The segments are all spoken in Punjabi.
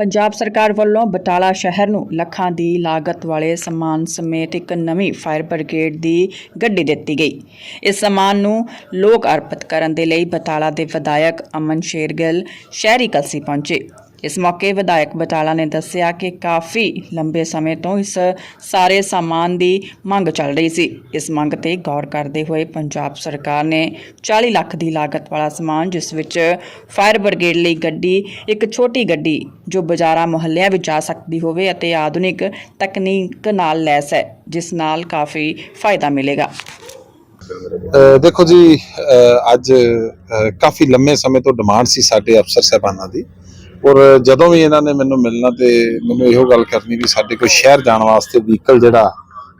ਪੰਜਾਬ ਸਰਕਾਰ ਵੱਲੋਂ ਬਟਾਲਾ ਸ਼ਹਿਰ ਨੂੰ ਲੱਖਾਂ ਦੀ ਲਾਗਤ ਵਾਲੇ ਸਮਾਨ ਸਮੇਤ ਇੱਕ ਨਵੀਂ ਫਾਇਰ ਬ੍ਰਿਗੇਡ ਦੀ ਗੱਡੀ ਦਿੱਤੀ ਗਈ। ਇਸ ਸਮਾਨ ਨੂੰ ਲੋਕ ਅਰਪਿਤ ਕਰਨ ਦੇ ਲਈ ਬਟਾਲਾ ਦੇ ਵਿਧਾਇਕ ਅਮਨ ਸ਼ੇਰਗਿੱਲ ਸ਼ਹਿਰੀ ਕਲਸੀ ਪਹੁੰਚੇ। ਇਸ ਮੌਕੇ ਵਿਧਾਇਕ ਬਟਾਲਾ ਨੇ ਦੱਸਿਆ ਕਿ ਕਾਫੀ ਲੰਬੇ ਸਮੇਂ ਤੋਂ ਇਸ ਸਾਰੇ ਸਾਮਾਨ ਦੀ ਮੰਗ ਚੱਲ ਰਹੀ ਸੀ। ਇਸ ਮੰਗ ਤੇ ਗੌਰ ਕਰਦੇ ਹੋਏ ਪੰਜਾਬ ਸਰਕਾਰ ਨੇ 40 ਲੱਖ ਦੀ ਲਾਗਤ ਵਾਲਾ ਸਮਾਨ, ਜਿਸ ਵਿੱਚ ਫਾਇਰ ਬ੍ਰਿਗੇਡ ਲਈ ਗੱਡੀ, ਇੱਕ ਛੋਟੀ ਗੱਡੀ, ਜੋ ਬਾਜ਼ਾਰਾਂ, ਮੁਹੱਲਿਆਂ ਵਿੱਚ ਜਾ ਸਕਦੀ ਹੋਵੇ ਅਤੇ ਆਧੁਨਿਕ ਤਕਨੀਕ ਨਾਲ ਲੈਸ ਹੈ, ਜਿਸ ਨਾਲ ਕਾਫੀ ਫਾਇਦਾ ਮਿਲੇਗਾ। ਦੇਖੋ ਜੀ ਅੱਜ ਕਾਫੀ ਲੰਮੇ ਸਮੇਂ ਤੋਂ ਡਿਮਾਂਡ ਸੀ ਸਾਡੇ ਅਫਸਰ ਸਾਹਿਬਾਨਾਂ ਦੀ। ਔਰ ਜਦੋਂ ਵੀ ਇਹਨਾਂ ਨੇ ਮੈਨੂੰ ਮਿਲਣਾ ਤੇ ਮੈਨੂੰ ਇਹੋ ਗੱਲ ਕਰਨੀ ਵੀ ਸਾਡੇ ਕੋਈ ਸ਼ਹਿਰ ਜਾਣ ਵਾਸਤੇ ਵਹੀਕਲ ਜਿਹੜਾ,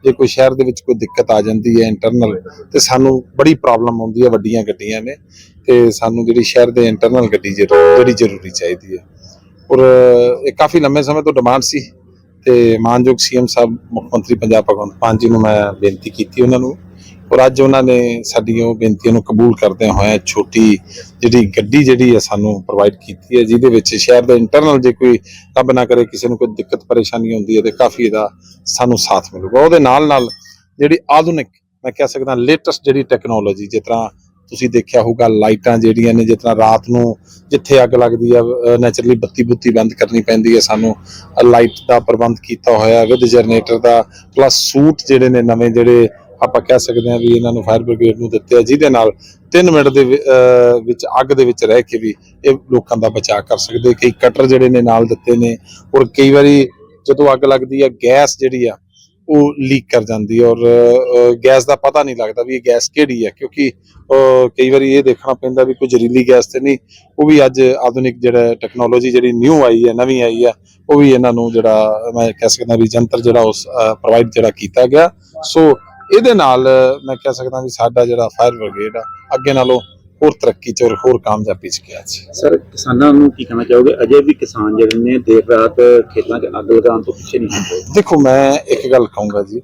ਜੇ ਕੋਈ ਸ਼ਹਿਰ ਦੇ ਵਿੱਚ ਕੋਈ ਦਿੱਕਤ ਆ ਜਾਂਦੀ ਹੈ ਇੰਟਰਨਲ ਤੇ ਸਾਨੂੰ ਬੜੀ ਪ੍ਰੋਬਲਮ ਆਉਂਦੀ ਹੈ, ਵੱਡੀਆਂ ਗੱਡੀਆਂ ਨੇ, ਤੇ ਸਾਨੂੰ ਜਿਹੜੀ ਸ਼ਹਿਰ ਦੇ ਇੰਟਰਨਲ ਗੱਡੀ ਜ਼ਰੂਰ- ਜਿਹੜੀ ਜ਼ਰੂਰੀ ਚਾਹੀਦੀ ਹੈ। ਔਰ ਇਹ ਕਾਫੀ ਲੰਮੇ ਸਮੇਂ ਤੋਂ ਡਿਮਾਂਡ ਸੀ, ਤੇ ਮਾਨਯੋਗ ਸੀਐਮ ਸਾਹਿਬ, ਮੁੱਖ ਮੰਤਰੀ ਪੰਜਾਬ ਭਗਵੰਤ ਮਾਨ ਜੀ ਨੂੰ ਮੈਂ ਬੇਨਤੀ ਕੀਤੀ ਉਹਨਾਂ ਨੂੰ ਔਰ ਅੱਜ ਉਹਨਾਂ ਨੇ ਸਾਡੀਆਂ ਉਹ ਬੇਨਤੀ ਨੂੰ ਕਬੂਲ ਕਰਦਿਆਂ ਹੋਇਆ ਛੋਟੀ ਜਿਹੜੀ ਗੱਡੀ ਜਿਹੜੀ ਹੈ ਸਾਨੂੰ ਪ੍ਰੋਵਾਈਡ ਕੀਤੀ ਹੈ, ਜਿਹਦੇ ਵਿੱਚ ਸ਼ਹਿਰ ਦੇ ਇੰਟਰਨਲ ਜੇ ਕੋਈ ਰੱਬ ਨਾ ਕਰੇ, ਕਿਸੇ ਨੂੰ ਕੋਈ ਦਿੱਕਤ, ਪਰੇਸ਼ਾਨੀ ਹੁੰਦੀ ਹੈ ਤੇ ਕਾਫੀ ਇਹਦਾ ਸਾਨੂੰ ਸਾਥ ਮਿਲੂਗਾ। ਉਹਦੇ ਨਾਲ ਨਾਲ ਜਿਹੜੀ ਆਧੁਨਿਕ, ਮੈਂ ਕਹਿ ਸਕਦਾ ਲੇਟੈਸਟ ਜਿਹੜੀ ਟੈਕਨੋਲੋਜੀ ਜਿਸ ਤਰ੍ਹਾਂ ਤੁਸੀਂ ਦੇਖਿਆ ਹੋਊਗਾ ਲਾਈਟਾਂ ਜਿਹੜੀਆਂ ਨੇ, ਜਿਸ ਤਰ੍ਹਾਂ ਰਾਤ ਨੂੰ ਜਿੱਥੇ ਅੱਗ ਲੱਗਦੀ ਹੈ ਨੈਚੁਰਲੀ ਬੱਤੀ ਬੁੱਤੀ ਬੰਦ ਕਰਨੀ ਪੈਂਦੀ ਹੈ ਸਾਨੂੰ। ਲਾਈਟ ਦਾ ਪ੍ਰਬੰਧ ਕੀਤਾ ਹੋਇਆ ਵਿਦ ਜਨਰੇਟਰ ਦਾ ਪਲੱਸ ਸੂਟ ਜਿਹੜੇ ਨੇ ਨਵੇਂ ਜਿਹੜੇ ਆਪਾਂ ਕਹਿ ਸਕਦੇ ਹਾਂ ਵੀ ਇਹਨਾਂ ਨੂੰ ਫਾਇਰ ਬ੍ਰਿਗੇਡ ਨੂੰ ਦਿੱਤੇ ਆ, ਜਿਹਦੇ ਨਾਲ 3 ਮਿੰਟ ਦੇ ਵਿੱਚ ਅੱਗ ਦੇ ਵਿੱਚ ਰਹਿ ਕੇ ਵੀ ਇਹ ਲੋਕਾਂ ਦਾ ਬਚਾਅ ਕਰ ਸਕਦੇ। ਕਈ ਕਟਰ ਜਿਹੜੇ ਨੇ ਨਾਲ ਦਿੱਤੇ ਨੇ ਔਰ ਕਈ ਵਾਰੀ ਜਦੋਂ ਅੱਗ ਲੱਗਦੀ ਆ ਗੈਸ ਜਿਹੜੀ ਆ, ਉਹ ਲੀਕ ਕਰ ਜਾਂਦੀ ਔਰ ਗੈਸ ਦਾ ਪਤਾ ਨਹੀਂ ਲੱਗਦਾ ਵੀ ਇਹ ਗੈਸ ਕਿਹੜੀ ਹੈ ਕਿਉਂਕਿ ਕਈ ਵਾਰੀ ਇਹ ਦੇਖਣਾ ਪੈਂਦਾ ਵੀ ਕੋਈ ਜ਼ਹਿਰੀਲੀ ਗੈਸ ਤੇ ਨਹੀਂ, ਉਹ ਵੀ ਅੱਜ ਆਧੁਨਿਕ ਜਿਹੜਾ ਟੈਕਨੋਲੋਜੀ ਜਿਹੜੀ ਨਿਊ ਆਈ ਹੈ ਨਵੀਂ ਆਈ ਹੈ ਉਹ ਵੀ ਇਹਨਾਂ ਨੂੰ ਜਿਹੜਾ ਮੈਂ ਕਹਿ ਸਕਦਾ ਵੀ ਜੰਤਰ ਜਿਹੜਾ ਉਸ ਪ੍ਰੋਵਾਈਡ ਜਿਹੜਾ ਕੀਤਾ ਗਿਆ। ਸੋ ਇਹਦੇ ਨਾਲ ਮੈਂ ਕਹਿ ਸਕਦਾ ਵੀ ਸਾਡਾ ਜਿਹੜਾ ਫਾਇਰ ਬ੍ਰਿਗੇਡ ਆ ਅੱਗੇ ਨਾਲੋਂ ਹੋਰ ਤਰੱਕੀ ਚ ਹੋਰ ਕਾਮਯਾਬੀ ਚ ਗਿਆ ਜੀ ਸਰ ਕਿਸਾਨਾਂ ਨੂੰ ਕੀ ਕਹਿਣਾ ਚਾਹੋਗੇ? ਅਜੇ ਵੀ ਕਿਸਾਨ ਜਿਹੜੇ ਨੇ ਦੇਰ ਰਾਤ ਖੇਤਾਂ 'ਚ ਅੱਗ ਲਗਾਉਣ ਤੋਂ ਪਿੱਛੇ ਨਹੀਂ ਹਟਦੇ ਦੇਖੋ ਮੈਂ ਇੱਕ ਗੱਲ ਕਹੂੰਗਾ ਜੀ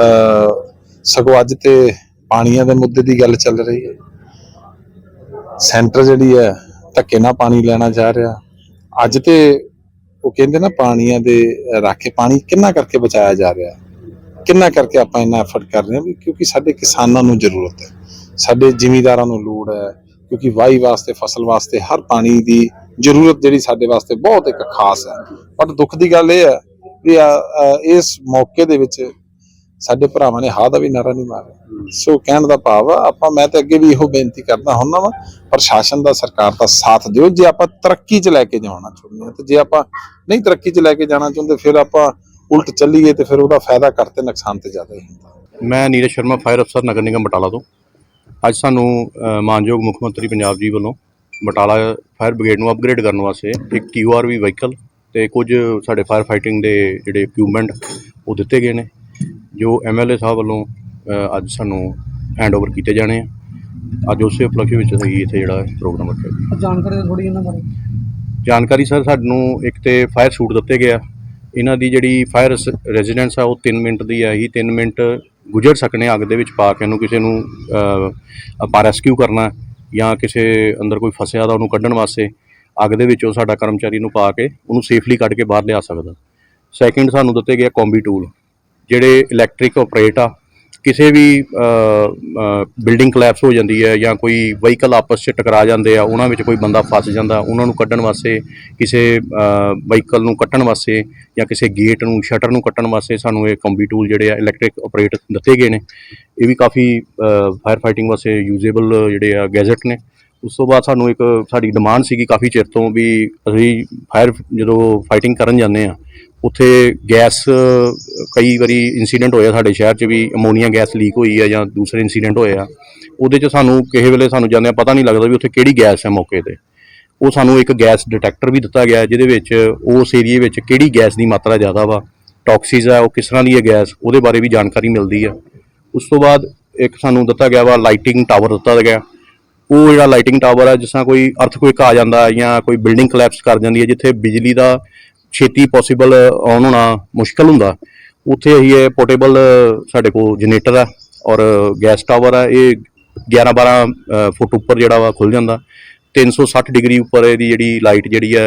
ਅ ਸਗੋਂ ਅੱਜ ਤੇ ਪਾਣੀਆਂ ਦੇ ਮੁੱਦੇ ਦੀ ਗੱਲ ਚੱਲ ਰਹੀ ਹੈ। ਸੈਂਟਰ ਜਿਹੜੀ ਹੈ ਧੱਕੇ ਨਾਲ ਪਾਣੀ ਲੈਣਾ ਜਾ ਰਿਹਾ। ਅੱਜ ਤੇ ਉਹ ਕਹਿੰਦੇ ਨਾ ਪਾਣੀਆਂ ਦੇ ਰਾਖੇ ਪਾਣੀ ਕਿੰਨਾ ਕਰਕੇ ਬਚਾਇਆ ਜਾ ਰਿਹਾ। ਕਿੰਨਾ ਕਰਕੇ ਆਪਾਂ ਇੰਨਾ ਐਫਰਟ ਕਰ ਰਹੇ ਹਾਂ? ਵੀ ਕਿਉਂਕਿ ਸਾਡੇ ਕਿਸਾਨਾਂ ਨੂੰ ਜ਼ਰੂਰਤ ਹੈ। ਸਾਡੇ ਜ਼ਿਮੀਂਦਾਰਾਂ ਨੂੰ ਲੋੜ ਹੈ, ਕਿਉਂਕਿ ਵਾਈ ਵਾਸਤੇ, ਫਸਲ ਵਾਸਤੇ ਹਰ ਪਾਣੀ ਦੀ ਜ਼ਰੂਰਤ ਜਿਹੜੀ ਸਾਡੇ ਵਾਸਤੇ ਬਹੁਤ ਇੱਕ ਖਾਸ ਹੈ। ਪਰ ਦੁੱਖ ਦੀ ਗੱਲ ਇਹ ਹੈ ਵੀ ਇਸ ਮੌਕੇ ਦੇ ਵਿੱਚ ਸਾਡੇ ਭਰਾਵਾਂ ਨੇ ਹਾਂ ਦਾ ਵੀ ਨਾਰਾ ਨਹੀਂ ਮਾਰਿਆ। ਸੋ ਕਹਿਣ ਦਾ ਭਾਵ ਆ, ਆਪਾਂ, ਮੈਂ ਤਾਂ ਅੱਗੇ ਵੀ ਇਹੋ ਬੇਨਤੀ ਕਰਦਾ ਹੁੰਦਾ ਵਾ, ਪ੍ਰਸ਼ਾਸਨ ਦਾ, ਸਰਕਾਰ ਦਾ ਸਾਥ ਦਿਓ। ਜੇ ਆਪਾਂ ਤਰੱਕੀ 'ਚ ਲੈ ਕੇ ਜਾਣਾ ਚਾਹੁੰਦੇ ਹਾਂ, ਤੇ ਜੇ ਆਪਾਂ ਨਹੀਂ ਤਰੱਕੀ 'ਚ ਲੈ ਕੇ ਜਾਣਾ ਚਾਹੁੰਦੇ, ਫਿਰ ਆਪਾਂ ਉਲਟ ਚੱਲੀਏ ਤੇ ਫਿਰ ਉਹਦਾ ਫਾਇਦਾ ਕਰਤੇ ਨੁਕਸਾਨ ਤੇ ਜ਼ਿਆਦਾ ਹੀ ਹੁੰਦਾ। ਮੈਂ ਨੀਰਜ ਸ਼ਰਮਾ ਫਾਇਰ ਅਫਸਰ ਨਗਰ ਨਿਗਮ ਬਟਾਲਾ ਤੋਂ। ਅੱਜ ਸਾਨੂੰ ਮਾਨਯੋਗ ਮੁੱਖ ਮੰਤਰੀ ਪੰਜਾਬ ਜੀ ਵੱਲੋਂ ਬਟਾਲਾ ਫਾਇਰ ਬ੍ਰਿਗੇਡ ਨੂੰ ਅਪਗ੍ਰੇਡ ਕਰਨ ਵਾਸਤੇ ਇੱਕ ਕਿਊਆਰਵੀ ਵਹੀਕਲ ਤੇ ਕੁਝ ਸਾਡੇ ਫਾਇਰ ਫਾਈਟਿੰਗ ਦੇ ਜਿਹੜੇ ਇਕਵਿਪਮੈਂਟ ਉਹ ਦਿੱਤੇ ਗਏ ਨੇ ਜੋ ਐਮਐਲਏ ਸਾਹਿਬ ਵੱਲੋਂ ਅੱਜ ਸਾਨੂੰ ਹੈਂਡਓਵਰ ਕੀਤੇ ਜਾਣੇ ਆ। ਅੱਜ ਉਸੇ ਉਪਲਕਸ਼ ਵਿੱਚ ਅਸੀਂ ਇੱਥੇ ਜਿਹੜਾ ਪ੍ਰੋਗਰਾਮ ਰੱਖਿਆ ਜਾਣਕਾਰੀ ਥੋੜੀ ਇਹਨਾਂ ਬਾਰੇ। ਜਾਣਕਾਰੀ ਸਰ ਸਾਨੂੰ ਇੱਕ ਤੇ ਫਾਇਰ ਸੂਟ ਦਿੱਤੇ ਗਿਆ ਇਹਨਾਂ ਦੀ ਜਿਹੜੀ ਫਾਇਰ ਰੈਜ਼ੀਡੈਂਸ ਆ, ਉਹ 3 ਮਿੰਟ ਦੀ ਆ ਹੀ 3 ਮਿੰਟ ਗੁਜ਼ਰ ਸਕਨੇ ਅੱਗ ਦੇ ਵਿੱਚ ਪਾ ਕੇ ਉਹਨੂੰ ਕਿਸੇ ਨੂੰ ਆਪਾਂ ਰੈਸਕਿਊ ਕਰਨਾ ਜਾਂ ਕਿਸੇ ਅੰਦਰ ਕੋਈ ਫਸਿਆ ਦਾ ਉਹਨੂੰ ਕੱਢਣ ਵਾਸਤੇ ਅੱਗ ਦੇ ਵਿੱਚੋਂ ਸਾਡਾ ਕਰਮਚਾਰੀ ਨੂੰ ਪਾ ਕੇ ਉਹਨੂੰ ਸੇਫਲੀ ਕੱਢ ਕੇ ਬਾਹਰ ਲਿਆ ਸਕਦਾ। ਸੈਕਿੰਡ ਸਾਨੂੰ ਦਿੱਤੇ ਗਿਆ ਕੰਬੀ ਟੂਲ ਜਿਹੜੇ ਇਲੈਕਟ੍ਰਿਕ ਆਪਰੇਟ ਆ, ਕਿਸੇ ਵੀ ਬਿਲਡਿੰਗ ਕਲੈਪਸ ਹੋ ਜਾਂਦੀ ਹੈ ਜਾਂ ਕੋਈ ਵਹੀਕਲ ਆਪਸ 'ਚ ਟਕਰਾ ਜਾਂਦੇ ਆ, ਉਹਨਾਂ ਵਿੱਚ ਕੋਈ ਬੰਦਾ ਫਸ ਜਾਂਦਾ, ਉਹਨਾਂ ਨੂੰ ਕੱਢਣ ਵਾਸਤੇ, ਕਿਸੇ ਵਹੀਕਲ ਨੂੰ ਕੱਟਣ ਵਾਸਤੇ ਜਾਂ ਕਿਸੇ ਗੇਟ ਨੂੰ ਸ਼ਟਰ ਨੂੰ ਕੱਟਣ ਵਾਸਤੇ ਸਾਨੂੰ ਇਹ ਕੰਬੀ ਟੂਲ ਜਿਹੜੇ ਆ ਇਲੈਕਟ੍ਰਿਕ ਆਪਰੇਟ ਦਿੱਤੇ ਗਏ ਨੇ। ਇਹ ਵੀ ਕਾਫੀ ਫਾਇਰ ਫਾਈਟਿੰਗ ਵਾਸਤੇ ਯੂਜ਼ੇਬਲ ਜਿਹੜੇ ਆ ਗੈਜਟ ਨੇ। ਉਸ ਤੋਂ ਬਾਅਦ ਸਾਨੂੰ ਇੱਕ ਸਾਡੀ ਡਿਮਾਂਡ ਸੀਗੀ ਕਾਫੀ ਚਿਰ ਤੋਂ ਵੀ ਅਸੀਂ ਫਾਇਰ ਜਦੋਂ ਫਾਈਟਿੰਗ ਕਰਨ ਜਾਂਦੇ ਆ, ਉੱਥੇ ਗੈਸ ਕਈ ਵਾਰੀ ਇਨਸੀਡੈਂਟ ਹੋਇਆ ਸਾਡੇ ਸ਼ਹਿਰ 'ਚ ਵੀ ਅਮੋਨੀਆ ਗੈਸ ਲੀਕ ਹੋਈ ਹੈ ਜਾਂ ਦੂਸਰੇ ਇਨਸੀਡੈਂਟ ਹੋਇਆ ਉਹਦੇ 'ਚ ਸਾਨੂੰ ਕਿਸੇ ਵੇਲੇ ਸਾਨੂੰ ਜਾਂਦੇ ਪਤਾ ਨਹੀਂ ਲੱਗਦਾ ਵੀ ਉੱਥੇ ਕਿਹੜੀ ਗੈਸ ਹੈ ਮੌਕੇ ਤੇ। ਉਹ ਸਾਨੂੰ ਇੱਕ ਗੈਸ ਡਿਟੈਕਟਰ ਵੀ ਦਿੱਤਾ ਗਿਆ ਜਿਹਦੇ ਵਿੱਚ ਉਸ ਏਰੀਏ ਵਿੱਚ ਕਿਹੜੀ ਗੈਸ ਦੀ ਮਾਤਰਾ ਜ਼ਿਆਦਾ ਵਾ, ਟੌਕਸਿਸ ਆ, ਉਹ ਕਿਸ ਤਰ੍ਹਾਂ ਦੀ ਹੈ ਗੈਸ, ਉਹਦੇ ਬਾਰੇ ਵੀ ਜਾਣਕਾਰੀ ਮਿਲਦੀ ਆ ਉਸ ਤੋਂ ਬਾਅਦ ਇੱਕ ਸਾਨੂੰ ਦਿੱਤਾ ਗਿਆ ਵਾ ਲਾਈਟਿੰਗ ਟਾਵਰ ਦਿੱਤਾ ਗਿਆ। ਉਹ ਜਿਹੜਾ ਲਾਈਟਿੰਗ ਟਾਵਰ ਆ, ਜਿਸ ਤਰ੍ਹਾਂ ਕੋਈ ਅਰਥਕੁਇਕ ਆ ਜਾਂਦਾ ਜਾਂ ਕੋਈ ਬਿਲਡਿੰਗ ਕਲੈਪਸ ਕਰ ਜਾਂਦੀ ਹੈ, ਜਿੱਥੇ ਬਿਜਲੀ ਦਾ ਛੇਤੀ ਪੋਸੀਬਲ ਆਨ ਹੋਣਾ ਮੁਸ਼ਕਲ ਹੁੰਦਾ, ਉੱਥੇ ਅਸੀਂ ਇਹ ਪੋਰਟੇਬਲ ਸਾਡੇ ਕੋਲ ਜਨਰੇਟਰ ਆ ਔਰ ਗੈਸ ਟਾਵਰ ਆ, ਇਹ 11 12 ਫੁੱਟ ਉੱਪਰ ਜਿਹੜਾ ਵਾ ਖੁੱਲ ਜਾਂਦਾ। 360 ਡਿਗਰੀ ਉੱਪਰ ਇਹਦੀ ਜਿਹੜੀ ਲਾਈਟ ਜਿਹੜੀ ਹੈ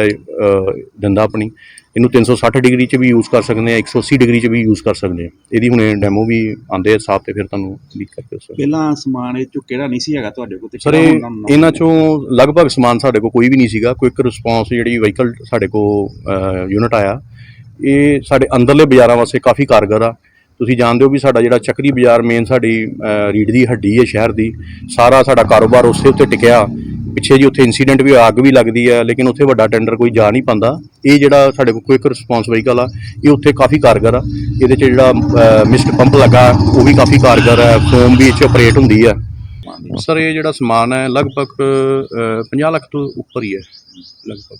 ਦਿੰਦਾ ਆਪਣੀ ਇਹਨੂੰ 360 ਡਿਗਰੀ 'ਚ ਵੀ ਯੂਜ਼ ਕਰ ਸਕਦੇ ਆ 180 ਡਿਗਰੀ 'ਚ ਵੀ ਯੂਜ਼ ਕਰ ਸਕਦੇ ਆ ਇਹਦੀ ਹੁਣੇ ਡੈਮੋ ਵੀ ਆਂਦੇ ਆ ਸਾਥ ਤੇ ਫਿਰ ਤੁਹਾਨੂੰ ਲੀਕ ਕਰਕੇ ਦੱਸਾਂਗੇ। ਪਹਿਲਾਂ ਸਮਾਨ ਇਹ ਚੋਂ ਕਿਹੜਾ ਨਹੀਂ ਸੀ ਹੈਗਾ ਤੁਹਾਡੇ ਕੋਲ ਤੇ ਸਰ ਇਹਨਾਂ ਚੋਂ ਲਗਭਗ ਸਮਾਨ ਸਾਡੇ ਕੋਲ ਕੋਈ ਵੀ ਨਹੀਂ ਸੀਗਾ ਕੁਇਕ ਰਿਸਪੌਂਸ ਜਿਹੜੀ ਵਹੀਕਲ ਸਾਡੇ ਕੋਲ ਯੂਨਿਟ ਆਇਆ। ਇਹ ਸਾਡੇ ਅੰਦਰਲੇ ਬਾਜ਼ਾਰਾਂ ਵਾਸਤੇ ਕਾਫੀ ਕਾਰਗਰ ਆ। ਤੁਸੀਂ ਜਾਣਦੇ ਹੋ ਵੀ ਸਾਡਾ ਜਿਹੜਾ ਚੱਕਰੀ ਬਾਜ਼ਾਰ ਮੇਨ ਸਾਡੀ ਰੀੜ ਦੀ ਹੱਡੀ ਹੈ ਸ਼ਹਿਰ ਦੀ ਸਾਰਾ ਸਾਡਾ ਕਾਰੋਬਾਰ ਉਸੇ ਉੱਤੇ ਟਿਕਿਆ। ਪਿੱਛੇ ਜੀ ਉੱਥੇ ਇਨਸੀਡੈਂਟ ਵੀ ਅੱਗ ਵੀ ਲੱਗਦੀ ਹੈ ਲੇਕਿਨ ਉੱਥੇ ਵੱਡਾ ਟੈਂਡਰ ਕੋਈ ਜਾ ਨਹੀਂ ਪਾਉਂਦਾ। ਇਹ ਜਿਹੜਾ ਸਾਡੇ ਕੋਲ ਕੁਇਕ ਰਿਸਪੌਂਸ ਵਹੀਕਲ ਆ ਇਹ ਉੱਥੇ ਕਾਫੀ ਕਾਰਗਰ ਆ। ਇਹਦੇ 'ਚ ਜਿਹੜਾ ਮਿਸਟ ਪੰਪ ਲੱਗਾ ਉਹ ਵੀ ਕਾਫੀ ਕਾਰਗਰ ਹੈ ਫੋਮ ਵੀ ਇਹ 'ਚ ਆਪਰੇਟ ਹੁੰਦੀ ਹੈ ਸਰ ਇਹ ਜਿਹੜਾ ਸਮਾਨ ਹੈ ਲਗਭਗ ਅਹ, 50 ਲੱਖ ਤੋਂ ਉੱਪਰ ਹੀ ਹੈ ਲਗਭਗ।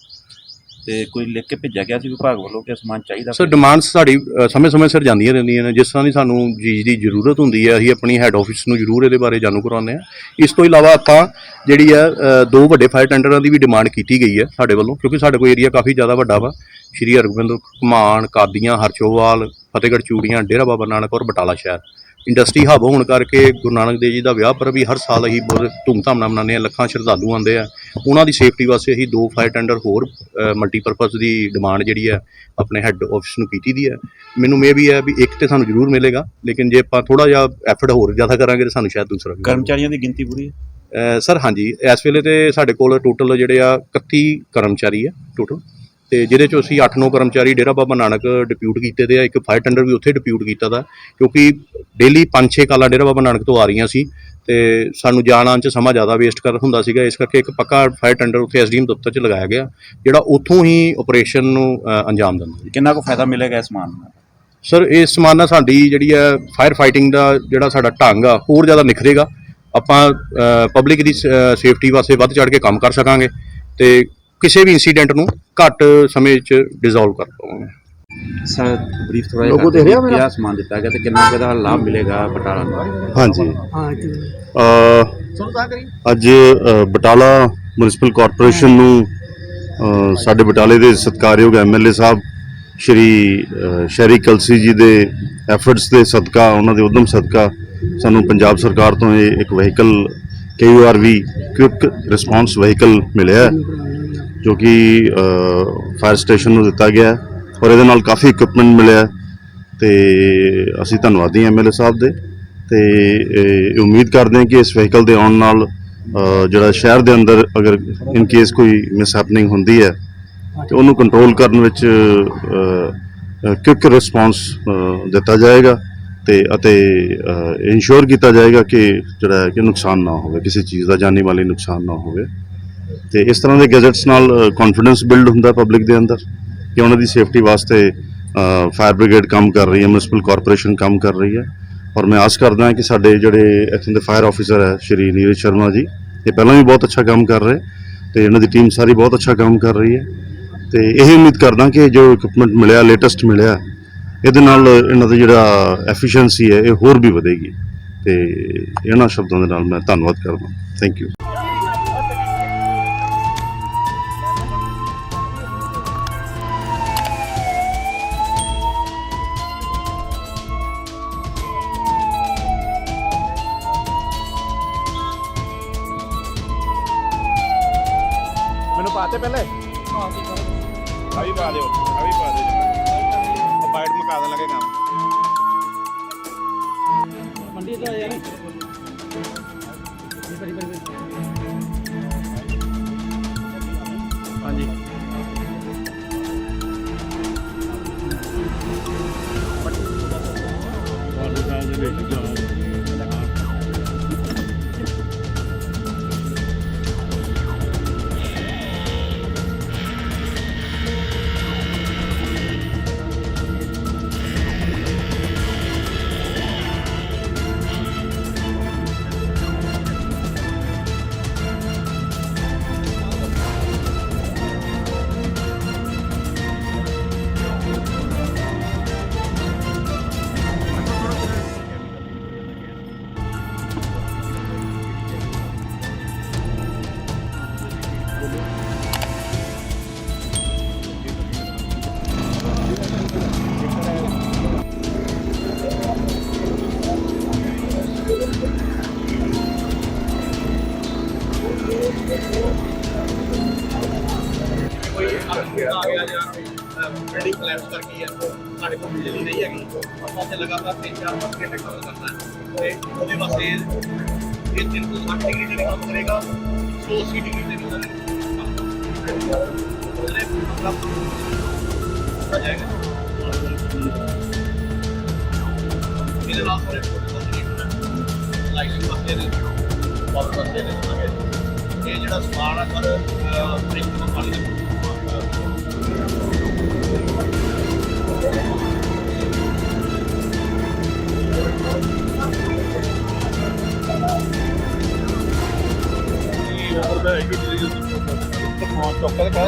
ਤੇ ਕੋਈ ਲਿਖ ਕੇ ਭੇਜਿਆ ਗਿਆ ਸੀ ਵਿਭਾਗ ਵੱਲੋਂ ਕਿ ਸਮਾਨ ਚਾਹੀਦਾ ਸਰ ਡਿਮਾਂਡਸ ਸਾਡੀ ਸਮੇਂ-ਸਮੇਂ ਸਿਰ ਜਾਂਦੀਆਂ ਰਹਿੰਦੀਆਂ ਨੇ। ਜਿਸ ਤਰ੍ਹਾਂ ਦੀ ਸਾਨੂੰ ਚੀਜ਼ ਦੀ ਜ਼ਰੂਰਤ ਹੁੰਦੀ ਹੈ ਅਸੀਂ ਆਪਣੀ ਹੈੱਡ ਆਫਿਸ ਨੂੰ ਜ਼ਰੂਰ ਇਹਦੇ ਬਾਰੇ ਜਾਣੂ ਕਰਵਾਉਂਦੇ ਹਾਂ। ਇਸ ਤੋਂ ਇਲਾਵਾ ਆਪਾਂ ਜਿਹੜੀ ਅ, ਦੋ ਵੱਡੇ ਫਾਇਰ ਟੈਂਡਰਾਂ ਦੀ ਵੀ ਡਿਮਾਂਡ ਕੀਤੀ ਗਈ ਹੈ ਸਾਡੇ ਵੱਲੋਂ ਕਿਉਂਕਿ ਸਾਡੇ ਕੋਲ ਏਰੀਆ ਕਾਫੀ ਜ਼ਿਆਦਾ ਵੱਡਾ ਵਾ। ਸ਼੍ਰੀ ਹਰਗੋਬਿੰਦ ਘੁਮਾਣ ਕਾਦੀਆਂ ਹਰਚੋਵਾਲ ਫਤਿਹਗੜ੍ਹ ਚੂੜੀਆਂ ਡੇਰਾ ਬਾਬਾ ਨਾਨਕ ਔਰ ਬਟਾਲਾ ਸ਼ਹਿਰ। ਇੰਡਸਟਰੀ ਹੱਬ ਹੋਣ ਕਰਕੇ ਗੁਰੂ ਨਾਨਕ ਦੇਵ ਜੀ ਦਾ ਵਿਆਹ ਪਰ ਵੀ ਹਰ ਸਾਲ ਅਸੀਂ ਬਹੁਤ ਧੂਮਧਾਮ ਨਾਲ ਮਨਾਉਂਦੇ ਹਾਂ ਲੱਖਾਂ ਸ਼ਰਧਾਲੂ ਆਉਂਦੇ ਆ। ਉਹਨਾਂ ਦੀ ਸੇਫਟੀ ਵਾਸਤੇ ਅਸੀਂ ਦੋ ਫਾਇਰ ਟੈਂਡਰ ਹੋਰ ਮਲਟੀਪਰਪਸ ਦੀ ਡਿਮਾਂਡ ਜਿਹੜੀ ਹੈ ਆਪਣੇ ਹੈੱਡ ਆਫਿਸ ਨੂੰ ਕੀਤੀ ਦੀ ਹੈ। ਮੈਨੂੰ ਇਹ ਵੀ ਹੈ ਵੀ ਇੱਕ ਤੇ ਸਾਨੂੰ ਜ਼ਰੂਰ ਮਿਲੇਗਾ ਲੇਕਿਨ ਜੇ ਆਪਾਂ ਥੋੜਾ ਜਿਹਾ ਐਫਰਟ ਹੋਰ ਜ਼ਿਆਦਾ ਕਰਾਂਗੇ ਤਾਂ ਸਾਨੂੰ ਸ਼ਾਇਦ ਦੂਸਰਾ ਵੀ। ਕਰਮਚਾਰੀਆਂ ਦੀ ਗਿਣਤੀ ਪੂਰੀ ਹੈ? ਸਰ ਹਾਂਜੀ ਇਸ ਵੇਲੇ ਤੇ ਸਾਡੇ ਕੋਲ ਟੋਟਲ ਜਿਹੜੇ ਆ 31 ਕਰਮਚਾਰੀ ਆ ਟੋਟਲ ਤੇ ਜਿਹਦੇ ਚੋਂ ਅਸੀਂ 8-9 ਕਰਮਚਾਰੀ ਡੇਰਾ ਬਾਬਾ ਨਾਨਕ ਡਿਪਿਊਟ ਕੀਤੇ ਦੇ ਆ ਇੱਕ ਫਾਇਰ ਟੈਂਡਰ ਵੀ ਉੱਥੇ ਡਿਪਿਊਟ ਕੀਤਾ ਦਾ ਕਿਉਂਕਿ ਡੇਲੀ 5-6 ਕਾਲਾਂ ਡੇਰਾ ਬਾਬਾ ਨਾਨਕ ਤੋਂ ਆ ਰਹੀਆਂ ਸੀ ਤੇ ਸਾਨੂੰ ਜਾਣ ਆਉਣ 'ਚ ਸਮਾਂ ਜ਼ਿਆਦਾ ਵੇਸਟ ਕਰ ਹੁੰਦਾ ਸੀਗਾ ਇਸ ਕਰਕੇ ਇੱਕ ਪੱਕਾ ਫਾਇਰ ਟੈਂਡਰ ਉੱਥੇ ਐਸਡੀਐਮ ਦਫ਼ਤਰ 'ਚ ਲਗਾਇਆ ਗਿਆ ਜਿਹੜਾ ਉੱਥੋਂ ਹੀ ਆਪਰੇਸ਼ਨ ਨੂੰ ਅੰਜਾਮ ਦਿੰਦਾ ਕਿੰਨਾ ਕੁ ਫਾਇਦਾ ਮਿਲੇਗਾ ਇਸ ਸਮਾਨ ਨਾਲ ਸਰ ਇਸ ਸਮਾਨ ਨਾਲ ਸਾਡੀ ਜਿਹੜੀ ਹੈ ਫਾਇਰ ਫਾਈਟਿੰਗ ਦਾ ਜਿਹੜਾ ਸਾਡਾ ਢੰਗ ਆ ਹੋਰ ਜ਼ਿਆਦਾ ਨਿਖਰੇਗਾ। ਆਪਾਂ ਪਬਲਿਕ ਦੀ ਸੇਫਟੀ ਵਾਸਤੇ ਵੱਧ ਚੜ ਕੇ ਕੰਮ ਕਰ ਸਕਾਂਗੇ ਤੇ ਕਿਸੇ ਵੀ ਇਨਸੀਡੈਂਟ ਨੂੰ ਘੱਟ ਸਮੇਂ 'ਚ ਡਿਸੋਲਵ ਕਰ ਪਾਵਾਂਗੇ ਸਰ ਬਰੀਫ ਥੋੜਾ ਜਿਹਾ ਕਰਦੇ ਰਿਹਾ ਕਿਆ ਸਮਾਨ ਦਿੱਤਾ ਗਿਆ ਤੇ ਕਿੰਨਾ ਕੁ ਇਹਦਾ ਲਾਭ ਮਿਲੇਗਾ ਬਟਾਲਾ ਨੂੰ? ਹਾਂਜੀ। ਅ, ਅੱਜ ਬਟਾਲਾ ਮਿਊਨਿਸਪਲ ਕਾਰਪੋਰੇਸ਼ਨ ਨੂੰ ਸਾਡੇ ਬਟਾਲੇ ਦੇ ਸਤਿਕਾਰਯੋਗ ਐਮਐਲਏ ਸਾਹਿਬ ਸ਼੍ਰੀ ਸ਼ਹਿਰੀ ਕਲਸੀ ਜੀ ਦੇ ਐਫਰਟਸ ਦੇ ਸਦਕਾ ਉਹਨਾਂ ਦੇ ਉਦਮ ਸਦਕਾ ਸਾਨੂੰ ਪੰਜਾਬ ਸਰਕਾਰ ਤੋਂ ਇਹ ਇੱਕ vehicle KURV quick response vehicle ਮਿਲਿਆ ਹੈ, ਜੋ ਕਿ ਫਾਇਰ ਸਟੇਸ਼ਨ ਨੂੰ ਦਿੱਤਾ ਗਿਆ ਔਰ ਇਹਦੇ ਨਾਲ ਕਾਫੀ ਇਕਵਿਪਮੈਂਟ ਮਿਲਿਆ ਹੈ ਤੇ ਅਸੀਂ ਧੰਨਵਾਦੀ ਐਮਐਲਏ ਸਾਹਿਬ ਦੇ ਤੇ ਉਮੀਦ ਕਰਦੇ ਹਾਂ ਕਿ ਇਸ ਵਹੀਕਲ ਦੇ ਆਉਣ ਨਾਲ ਜਿਹੜਾ ਸ਼ਹਿਰ ਦੇ ਅੰਦਰ ਅਗਰ ਇਨ ਕੇਸ ਕੋਈ ਮਿਸ ਹੈਪਨਿੰਗ ਹੁੰਦੀ ਹੈ ਤੇ ਉਹਨੂੰ ਕੰਟਰੋਲ ਕਰਨ ਵਿੱਚ ਕੁਇਕ ਰਿਸਪਾਂਸ ਦਿੱਤਾ ਜਾਏਗਾ ਤੇ ਅਤੇ ਇਨਸ਼ੋਰ ਕੀਤਾ ਜਾਏਗਾ ਕਿ ਜਿਹੜਾ ਹੈ ਕਿ ਨੁਕਸਾਨ ਨਾ ਹੋਵੇ, ਕਿਸੇ ਚੀਜ਼ ਦਾ ਜਾਨੀ ਮਾਲੀ ਨੁਕਸਾਨ ਨਾ ਹੋਵੇ। ਤੇ ਇਸ ਤਰ੍ਹਾਂ ਦੇ ਗੈਜਟਸ ਨਾਲ ਕੌਨਫੀਡੈਂਸ ਬਿਲਡ ਹੁੰਦਾ ਪਬਲਿਕ ਦੇ ਅੰਦਰ ਕਿ ਉਹਨਾਂ ਦੀ ਸੇਫਟੀ ਵਾਸਤੇ ਫਾਇਰ ਬ੍ਰਿਗੇਡ ਕੰਮ ਕਰ ਰਹੀ ਹੈ ਮਿਊਨਿਸਪਲ ਕਾਰਪੋਰੇਸ਼ਨ ਕੰਮ ਕਰ ਰਹੀ ਹੈ। ਔਰ ਮੈਂ ਆਸ ਕਰਦਾ ਹਾਂ ਕਿ ਸਾਡੇ ਜਿਹੜੇ ਇੱਥੋਂ ਦੇ ਫਾਇਰ ਆਫੀਸਰ ਹੈ, ਸ਼੍ਰੀ ਨੀਰਜ ਸ਼ਰਮਾ ਜੀ, ਇਹ ਪਹਿਲਾਂ ਵੀ ਬਹੁਤ ਅੱਛਾ ਕੰਮ ਕਰ ਰਹੇ ਤੇ ਇਹਨਾਂ ਦੀ ਟੀਮ ਸਾਰੀ ਬਹੁਤ ਅੱਛਾ ਕੰਮ ਕਰ ਰਹੀ ਹੈ। ਤੇ ਇਹ ਉਮੀਦ ਕਰਦਾ ਕਿ ਜੋ ਇਕਵਿਪਮੈਂਟ ਮਿਲਿਆ ਲੇਟੈਸਟ ਮਿਲਿਆ, ਇਹਦੇ ਨਾਲ ਇਹਨਾਂ ਦਾ ਜਿਹੜਾ ਐਫੀਸ਼ੀਐਂਸੀ ਹੈ, ਇਹ ਹੋਰ ਵੀ ਵਧੇਗੀ। ਤੇ ਇਹਨਾਂ ਸ਼ਬਦਾਂ ਦੇ ਨਾਲ ਮੈਂ ਧੰਨਵਾਦ ਕਰਦਾ। ਥੈਂਕ ਯੂ ਪਾਤੇ ਪਹਿਲੇ ਆ ਵੀ ਪਾ ਦਿਓ ਆ ਵੀ ਪਾ ਦਿਓ ਬਾਈਟ ਮਕਾ ਦੇਣ ਲੱਗੇ ਕੰਮ ਮੰਡੀ ਤੋਂ ਆਇਆ ਹਾਂਜੀ ਵਾਲੀ ਦਾ ਜੀ ਆਪਾਂ ਤੇ ਲਗਾਤਾਰ 3-4 ਕੰਮ ਕਰਨਾ ਹੈ। ਤੇ ਉਹਦੇ ਵਾਸਤੇ ਇਹ 360 ਡਿਗਰੀ ਜਿਹੜੇ ਕੰਮ ਕਰੇਗਾ 180 ਡਿਗਰੀ ਤੇ ਵੀ ਕਰੇਗਾ ਮਤਲਬ ਹੋ ਜਾਏਗਾ ਇਹਦੇ ਨਾਲ ਸਾਰੇ ਲਾਈਟਿੰਗ ਵਾਸਤੇ ਨੇ ਬਹੁਤ ਵਾਸਤੇ ਨੇ ਇਹ ਜਿਹੜਾ ਸਮਾਨ ਆ, ਸਰ ਪ੍ਰਿੰਟ ਤੋਂ ਪਾਣੀ ਦਾ